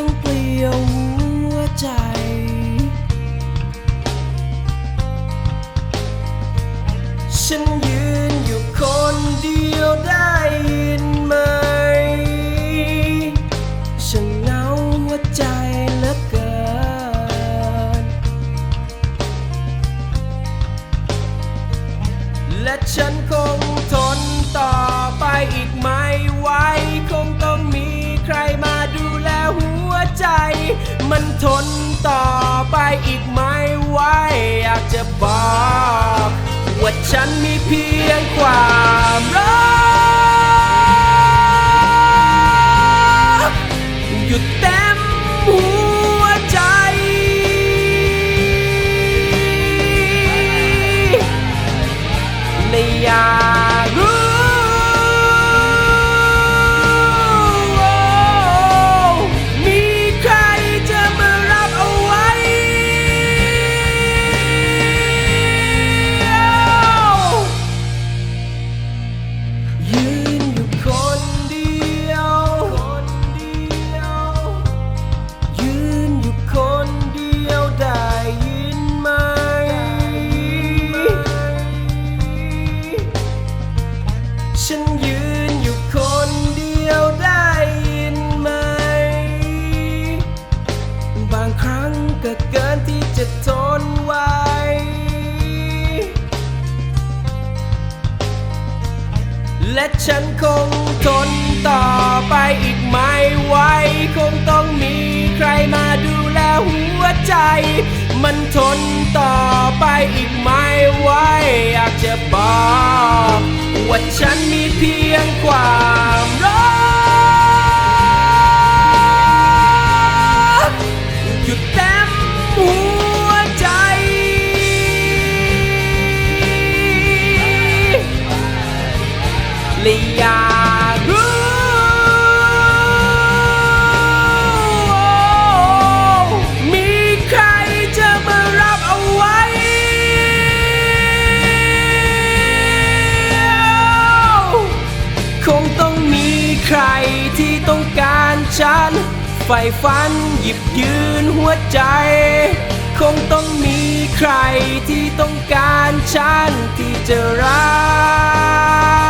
ช่างเปลี่ยวหัวใจ ฉันยืนอยู่คนเดียวได้ยินไหมช่างเหงาหัวใจเหลือเกิน และฉัน ทนต่อไปอีกไม่ไหวอยากจะบอกว่าฉันมีเพียงความรักอยู่เต็มหัวใจและอยาก ฉันยืนอยู่คนเดียวได้ยินไหม บางครั้งก็เกินที่จะทนไหวและฉันคงทนต่อไปอีกไม่ไหวคงต้องมีใครมาดูแลหัวใจ มันทนต่อ ว่าฉันมีเพียงความรักอยู่เต็มหัวใจและอยาก ฉันไฟฝันหยิบยืนหัวใจ คงต้องมีใครที่ต้องการฉันที่จะรัก